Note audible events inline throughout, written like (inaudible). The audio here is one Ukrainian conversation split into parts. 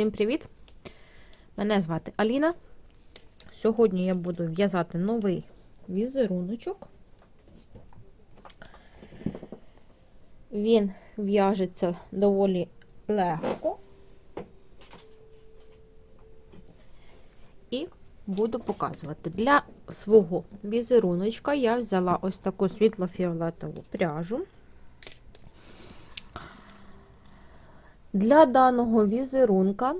Всім привіт! Мене звати Аліна. Сьогодні я буду в'язати новий візеруночок. Він в'яжеться доволі легко. І буду показувати. Для свого візеруночка я взяла ось таку світло-фіолетову пряжу. Для даного візерунка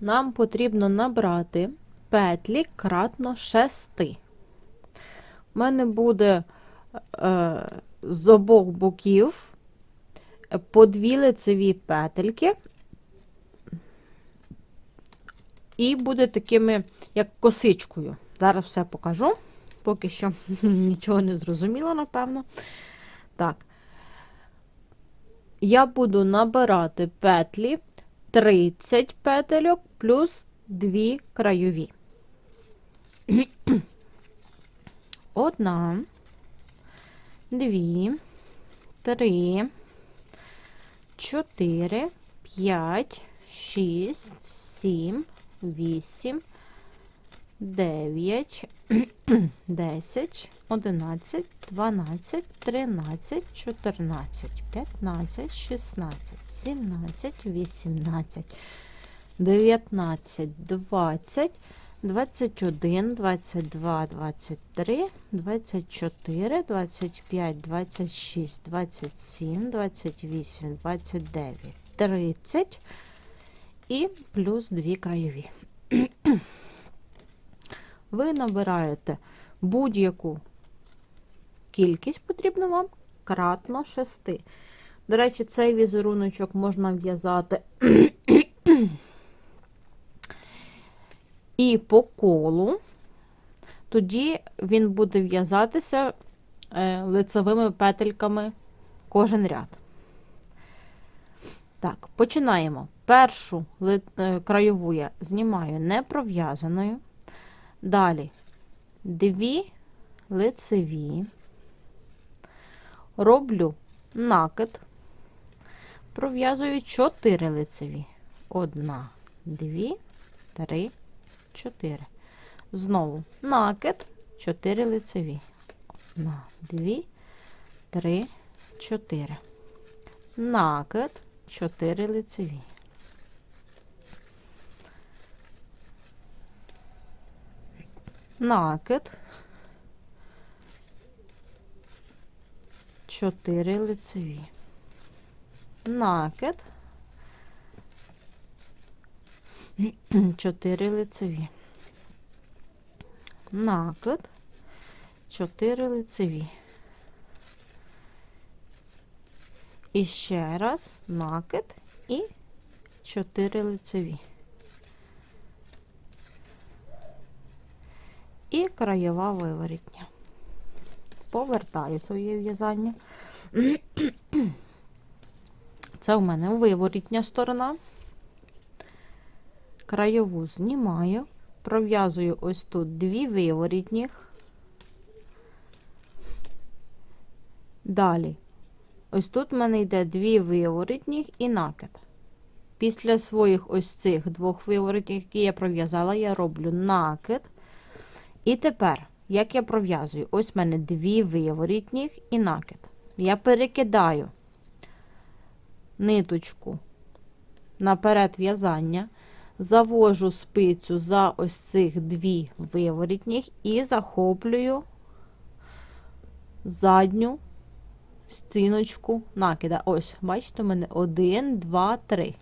нам потрібно набрати петлі кратно 6. У мене буде е, з обох боків по дві лицеві петельки, і буде такими, як косичкою. Зараз все покажу. Поки що (laughs) нічого не зрозуміло, напевно. Так я буду набирати петлі 30 петельок плюс 2 краєві. Одна, дві, три, чотири, п'ять, шість, сім, вісім, дев'ять, (clears throat) десять, 11, 12, 13, 14, 15, 16, 17, 18, 19, 20, 21, 22, 23, 24, 25, 26, 27, 28, 29, 30 і плюс 2 краєві. (clears throat) Ви набираєте будь-яку кількість потрібно вам кратно 6. До речі, цей візеруночок можна в'язати і по колу, тоді він буде в'язатися е, лицевими петельками кожен ряд. Так, починаємо. Першу е, краєву я знімаю не пров'язаною. Далі дві лицеві роблю накид, пров'язую 4 лицеві. Одна, дві, три, чотири. Знову накид, 4 лицеві. Одна, дві, три, чотири. Накид, 4 лицеві. Накид, 4 лицеві. Накид. (clears throat) 4 лицеві. Накид. 4 лицеві. І ще раз накид і 4 лицеві. І краєва виворітня повертаю своє в'язання. (clears throat) Це у мене виворітня сторона. Краєву знімаю, пров'язую ось тут дві виворітніх. Далі, ось тут в мене йде дві виворітніх і накид. Після своїх ось цих двох виворітніх, які я пров'язала, я роблю накид. І тепер як я пров'язую? Ось в мене дві виворітніх і накид. Я перекидаю ниточку наперед в'язання, завожу спицю за ось цих дві виворітніх і захоплюю задню стіночку накида. Ось, бачите, у мене один, два, три.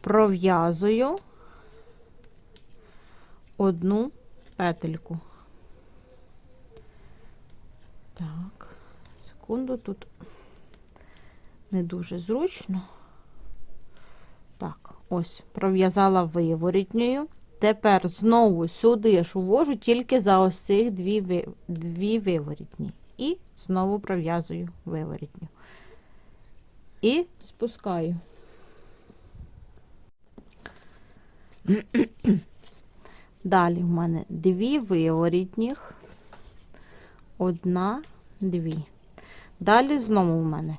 Пров'язую одну петельку. Так, секунду, тут не дуже зручно. Так, ось, пров'язала виворітньою. Тепер знову сюди ж увожу тільки за ось цих дві дві виворітні. І знову пров'язую виворітню. І спускаю. Далі в мене дві виворітніх одна, дві. Далі знову в мене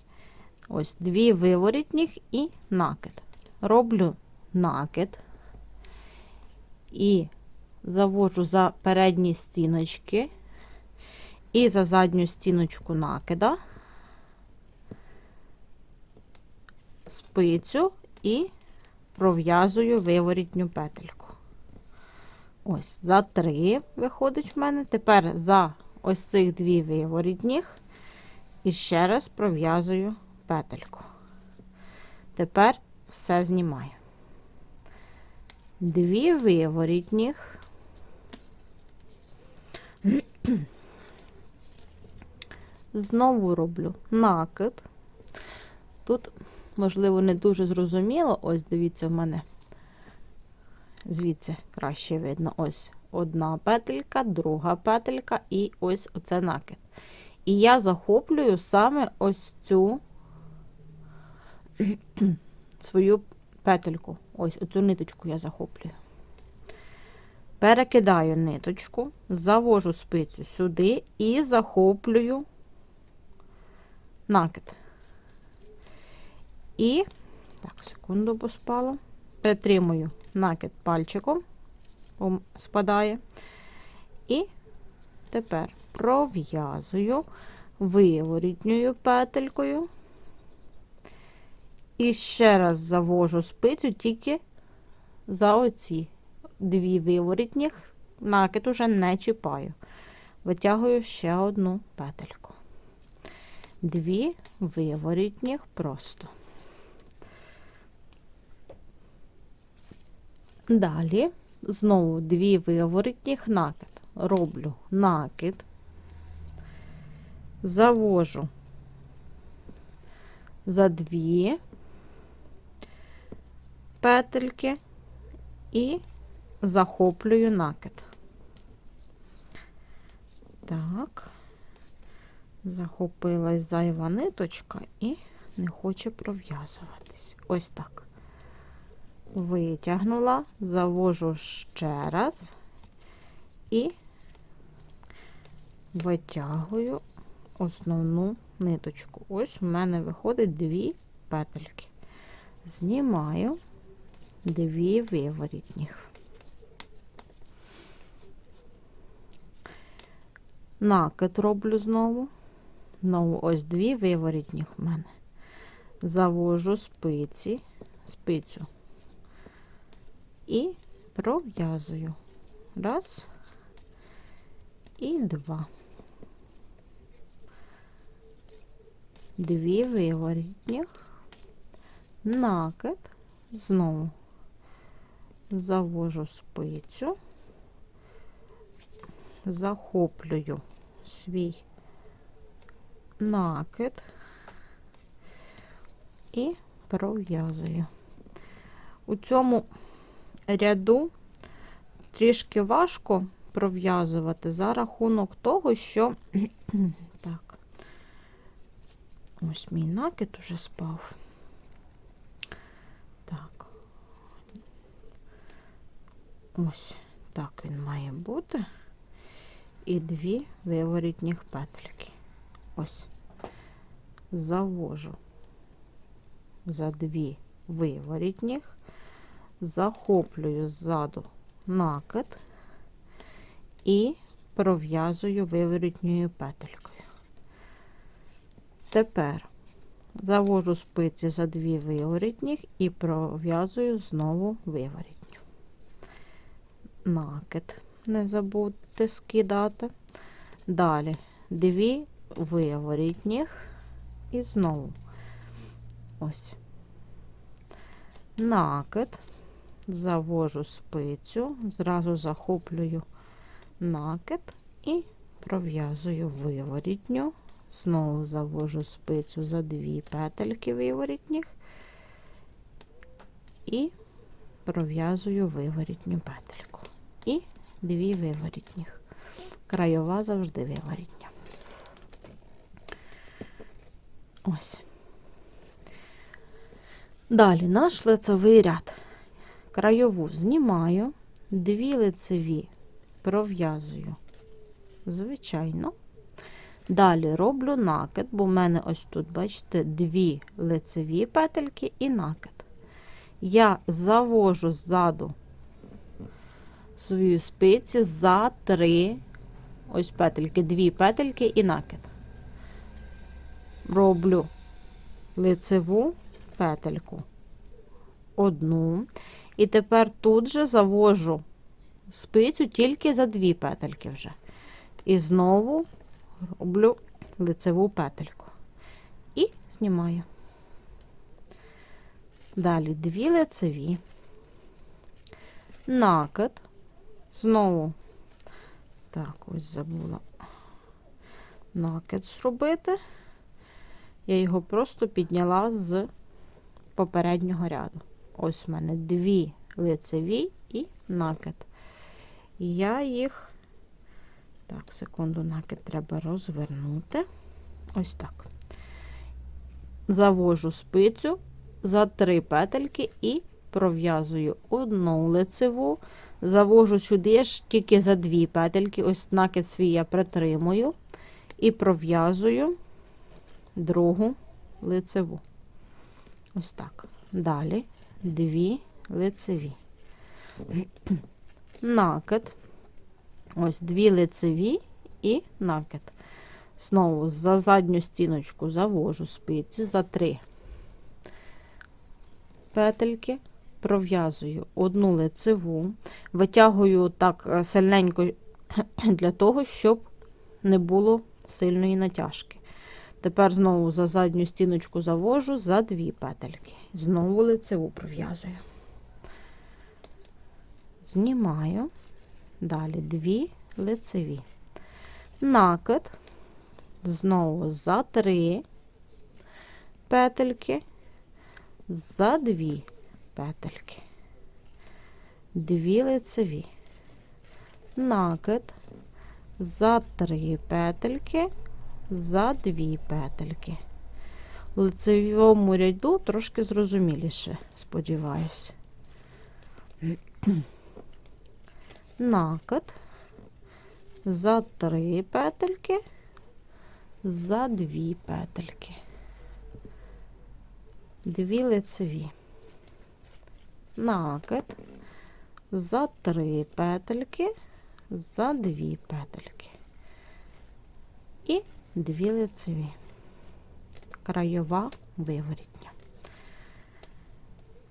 ось дві виворітніх і накид. Роблю накид і заводжу за передні стіночки і за задню стіночку накида, спицю і пров'язую виворітню петельку. Ось, за три виходить в мене. Тепер за ось цих дві виворітніх і ще раз пров'язую петельку. Тепер все знімаю. Дві виворітніх. Знову роблю накид. Тут, можливо, не дуже зрозуміло. Ось, дивіться, в мене звідси краще видно. Ось одна петелька, друга петелька і ось оце накид. І я захоплюю саме ось цю (clears throat) свою петельку. Ось оцю ниточку я захоплюю. Перекидаю ниточку, завожу спицю сюди і захоплюю накид. І, так, секунду, бо спало. Притримую накид пальчиком, спадає. І тепер пров'язую виворітньою петелькою. І ще раз завожу спицю тільки за оці дві виворітніх, накид уже не чіпаю. Витягую ще одну петельку. Дві виворітніх просто. Далі знову дві виворітніх накид. Роблю накид, завожу за дві петельки і захоплюю накид. Так, захопилась зайва ниточка і не хоче пров'язуватись. Ось так. Витягнула, завожу ще раз і витягую основну ниточку. Ось у мене виходить дві петельки. Знімаю дві виворітніх. Накид роблю знову. Знову ось дві виворітніх в мене. Завожу спиці, спицю і пров'язую. Раз і два. Дві виворітніх, накид, знову завожу спицю, захоплюю свій накид і пров'язую. У цьому ряду трішки важко пров'язувати за рахунок того, що (clears throat) так, ось мій накид уже спав. Так, ось так він має бути. І дві виворітніх петельки. Ось, завожу за дві виворітніх, захоплюю ззаду накид і пров'язую виворітньою петелькою. Тепер завожу спиці за дві виворітніх і пров'язую знову виворітню. Накид, не забудьте скидати. Далі дві виворітніх і знову ось накид, завожу спицю, зразу захоплюю накид і пров'язую виворітню, знову завожу спицю за дві петельки виворітніх і пров'язую виворітню петельку. І дві виворітніх. Краєва завжди виворітня. Ось. Далі наш лицевий ряд. Краєву знімаю, дві лицеві пров'язую, звичайно. Далі роблю накид, бо в мене ось тут, бачите, дві лицеві петельки і накид. я завожу ззаду свою спиці за три ось петельки, дві петельки і накид. Роблю лицеву петельку. Одну. І тепер тут же завожу спицю тільки за дві петельки вже. І знову роблю лицеву петельку. І знімаю. Далі дві лицеві, накид, знову, так, ось забула накид зробити. Я його просто підняла з попереднього ряду. Ось в мене дві лицеві і накид. І я їх, так, секунду, накид треба розвернути. Ось так. Завожу спицю за три петельки і пров'язую одну лицеву, завожу сюди ж тільки за дві петельки, ось накид свій я притримую і пров'язую другу лицеву. Ось так. Далі дві лицеві. Накид. Ось дві лицеві і накид. Знову за задню стіночку завожу спиці за три петельки, пров'язую одну лицеву, витягую так е, сильненько (clears throat) для того, щоб не було сильної натяжки. Тепер знову за задню стіночку завожу за дві петельки. Знову лицеву пров'язую. Знімаю, далі дві лицеві. Накид, знову за три петельки, за дві петельки, дві лицеві, накид, за три петельки, за дві петельки. В лицевому ряду трошки зрозуміліше, сподіваюся. (clears throat) Накид, за три петельки, за дві петельки. Дві лицеві, накид, за три петельки, за дві петельки. І дві лицеві, краєва виворітня.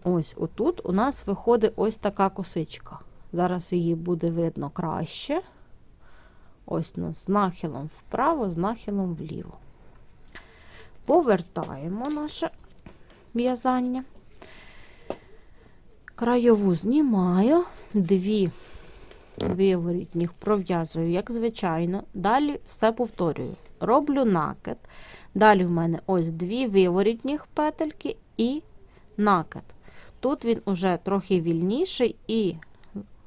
Ось отут у нас виходить ось така косичка. Зараз її буде видно краще. Ось з нахилом вправо, з нахилом вліво. Повертаємо наше в'язання. Краєву знімаю, дві виворітніх пров'язую, як звичайно. Далі все повторюю. Роблю накид. Далі в мене ось дві виворітніх петельки і накид. Тут він уже трохи вільніший і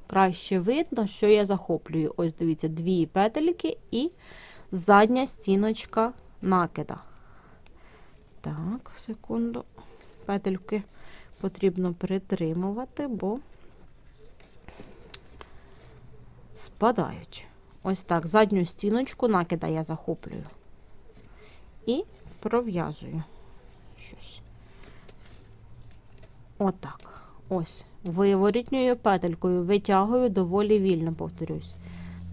краще видно, що я захоплюю. Ось, дивіться, дві петельки і задня стіночка накида. Так, секунду петельки потрібно притримувати, бо спадають. Ось так, задню стіночку накида я захоплюю і пров'язую щось. Отак. Ось, виворітньою петелькою витягую доволі вільно, повторюсь.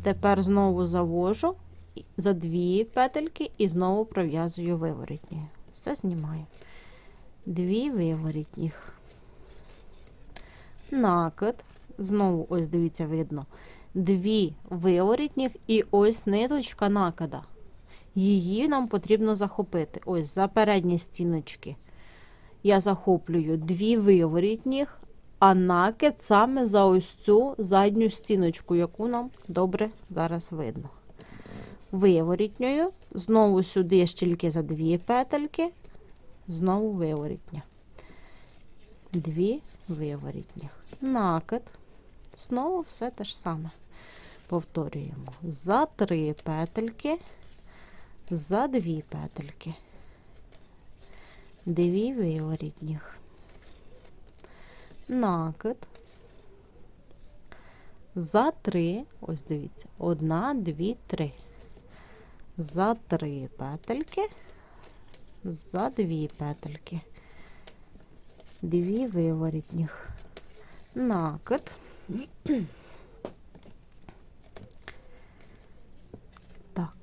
Тепер знову завожу за дві петельки і знову пров'язую виворітньою. Все знімаю дві виворітніх. Накид, знову, ось, дивіться, видно, дві виворітніх і ось ниточка накида. Її нам потрібно захопити. Ось за передні стіночки. Я захоплюю дві виворітніх, а накид саме за ось цю задню стіночку, яку нам добре зараз видно. Виворітньою, знову сюди ще тільки за дві петельки, знову виворітня. Дві виворітніх. Накид. Знову все те ж саме. Повторюємо. За три петельки, за дві петельки. Дві виворітніх. Накид. За три, ось дивіться, одна, дві, три. За три петельки за дві петельки. дві виворітніх, накид. Так.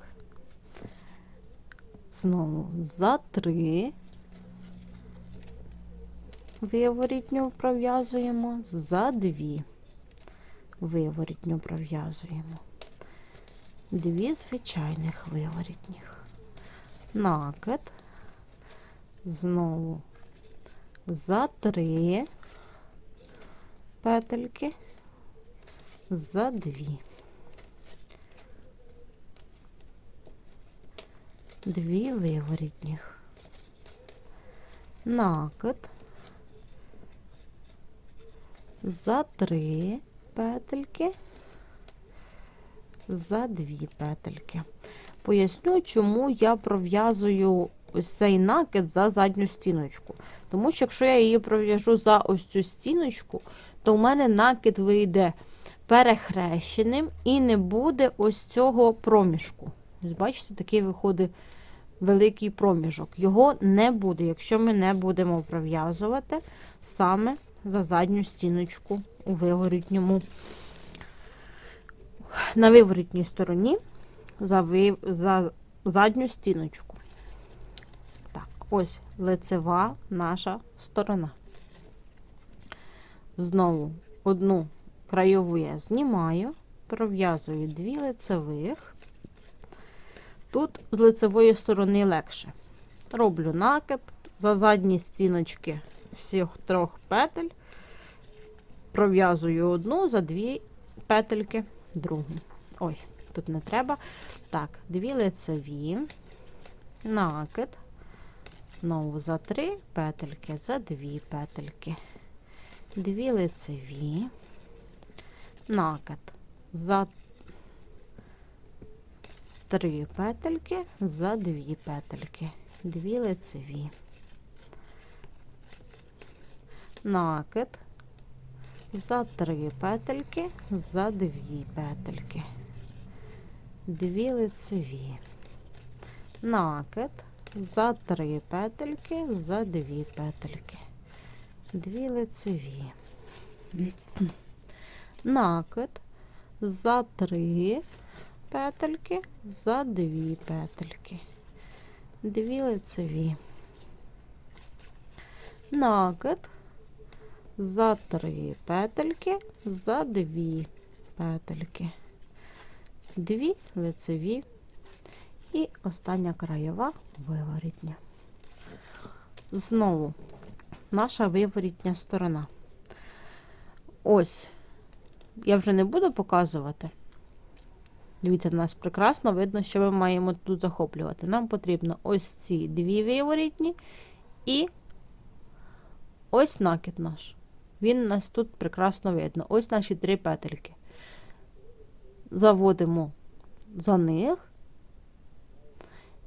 Знову за три виворітню пров'язуємо, за дві виворітню пров'язуємо. Дві звичайних виворітніх. Накид. Знову за три петельки, за дві. Дві виворітніх. Накид. За три петельки, за дві петельки. Поясню, чому я пров'язую ось цей накид за задню стіночку. Тому що якщо я її пров'яжу за ось цю стіночку, то в мене накид вийде перехрещеним і не буде ось цього проміжку. Бачите, такий виходить великий проміжок. Його не буде, якщо ми не будемо пров'язувати саме за задню стіночку у виворітньому, на виворітній стороні за, ви, за задню стіночку. Так, ось лицева наша сторона. Знову одну краєву я знімаю, пров'язую дві лицевих. Тут з лицевої сторони легше. Роблю накид за задні стіночки всіх трьох петель, пров'язую одну за дві петельки, другу. Ой, тут не треба. Так, дві лицеві, накид, знову за три петельки, за дві петельки, дві лицеві, накид, за три петельки, за дві петельки, дві лицеві. накид за три петельки, за дві петельки, дві лицеві, накид за три петельки, за дві петельки, дві лицеві, накид за три петельки, за дві петельки, дві лицеві, накид за три петельки, за дві петельки, дві лицеві і остання краєва виворітня. Знову наша виворітня сторона. Ось, я вже не буду показувати. Дивіться, в нас прекрасно видно, що ми маємо тут захоплювати. Нам потрібно ось ці дві виворітні і ось накид наш. Він у нас тут прекрасно видно. Ось наші три петельки. Заводимо за них,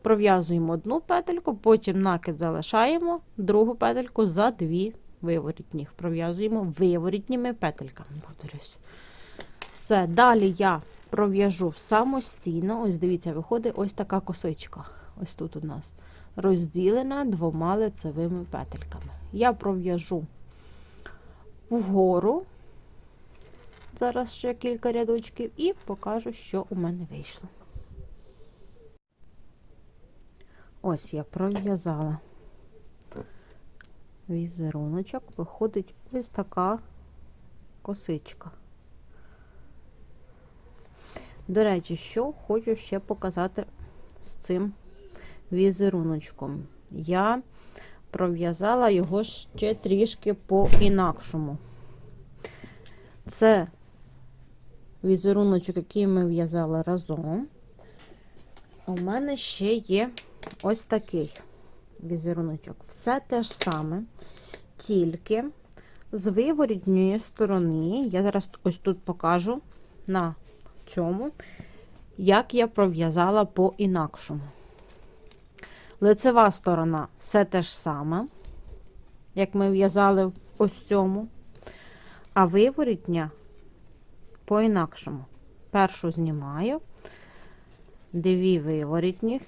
пров'язуємо одну петельку, потім накид залишаємо, другу петельку за дві виворітніх. Пров'язуємо виворітніми петельками. Повторюсь. Все, далі я пров'яжу самостійно. Ось дивіться, виходить ось така косичка. Ось тут у нас розділена двома лицевими петельками. Я пров'яжу вгору, зараз ще кілька рядочків, і покажу, що у мене вийшло. Ось я пров'язала візеруночок, виходить ось така косичка. До речі, що хочу ще показати з цим візеруночком. Я пров'язала його ще трішки по-інакшому. Це візеруночок, який ми в'язали разом. У мене ще є ось такий візеруночок. Все те ж саме, тільки з виворітньої сторони, я зараз ось тут покажу на цьому, як я пров'язала по-інакшому. Лицева сторона все те ж саме, як ми в'язали в ось цьому, а виворітня по-інакшому. Першу знімаю, дві виворітніх.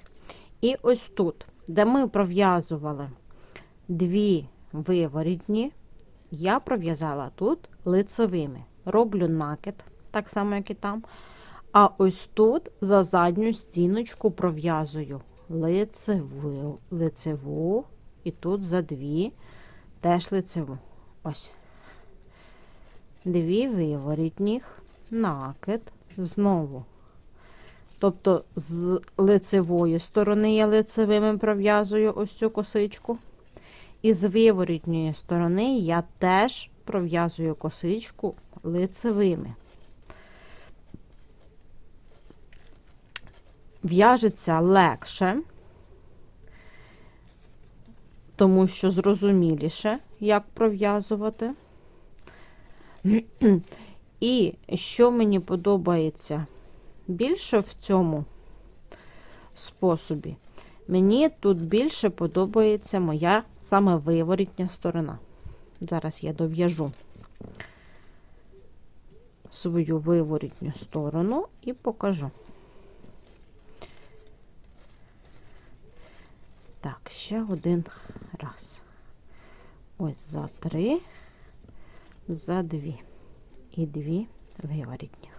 І ось тут, де ми пров'язували дві виворітні Я пров'язала тут лицевими. Роблю накид, так само, як і там. А ось тут за задню стіночку пров'язую лицеву, лицеву, і тут за дві теж лицеву. Ось. Дві виворітніх, накид, знову. Тобто з лицевої сторони я лицевими пров'язую ось цю косичку. І з виворітньої сторони я теж пров'язую косичку лицевими. В'яжеться легше, тому що зрозуміліше, як пров'язувати. І що мені подобається більше в цьому способі, мені тут більше подобається моя саме виворітня сторона. Зараз я дов'яжу свою виворітню сторону і покажу. Так, ще один раз. Ось за три, за дві і дві виворітніх.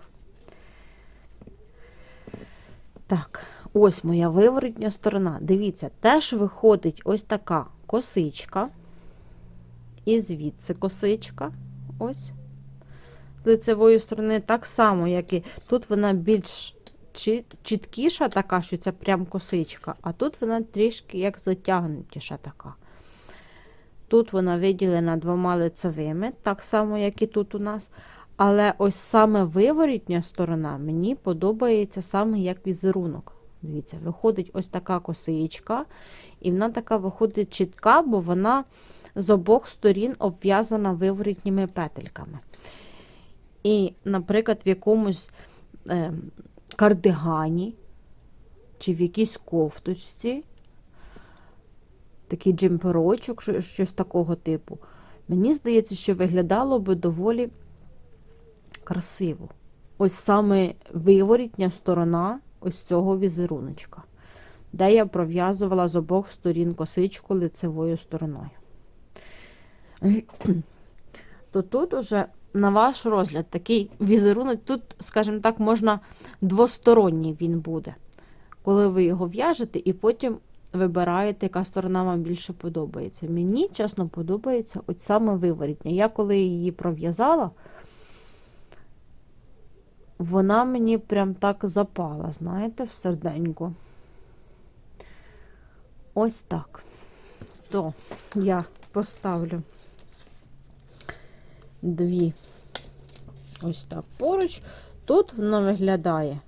Так, ось моя виворотня сторона. Дивіться, теж виходить ось така косичка, і звідси косичка, ось, лицевої сторони, так само, як і тут вона більш чіткіша така, що це прям косичка, а тут вона трішки як затягнутіша така. Тут вона виділена двома лицевими, так само, як і тут у нас. Але ось саме виворітня сторона мені подобається саме як візерунок. Дивіться, виходить ось така косичка, і вона така виходить чітка, бо вона з обох сторін обв'язана виворітніми петельками. І, наприклад, в якомусь е, кардигані чи в якійсь кофточці, такий джемперочок, щось такого типу, мені здається, що виглядало би доволі красиво. Ось саме виворітня сторона ось цього візеруночка, де я пров'язувала з обох сторін косичку лицевою стороною. (clears throat) То тут уже на ваш розгляд такий візерунок, тут, скажімо так, можна двосторонній він буде. Коли ви його в'яжете, і потім вибираєте, яка сторона вам більше подобається. Мені, чесно, подобається ось саме виворітня. Я коли її пров'язала, вона мені прям так запала, знаєте, в серденько. Ось так. То я поставлю дві ось так поруч. Тут воно виглядає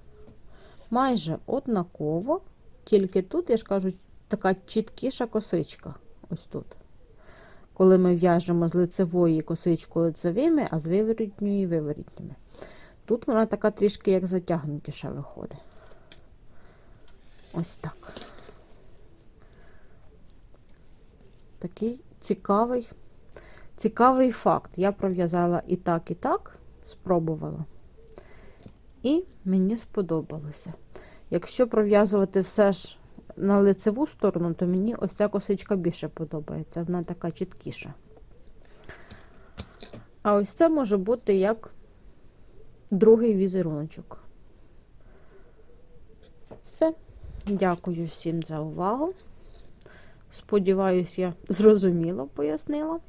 майже однаково, тільки тут, я ж кажу, така чіткіша косичка. Ось тут. Коли ми в'яжемо з лицевої косичку лицевими, а з виворітньої виворітніми. Тут вона така трішки як затягнутіша виходить. Ось так. Такий цікавий, цікавий факт. Я пров'язала і так, і так, спробувала. І мені сподобалося. Якщо пров'язувати все ж на лицеву сторону, то мені ось ця косичка більше подобається. Вона така чіткіша. А ось це може бути як другий візеруночок. Все. Дякую всім за увагу. Сподіваюсь, я зрозуміло пояснила.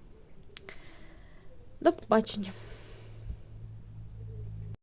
До побачення!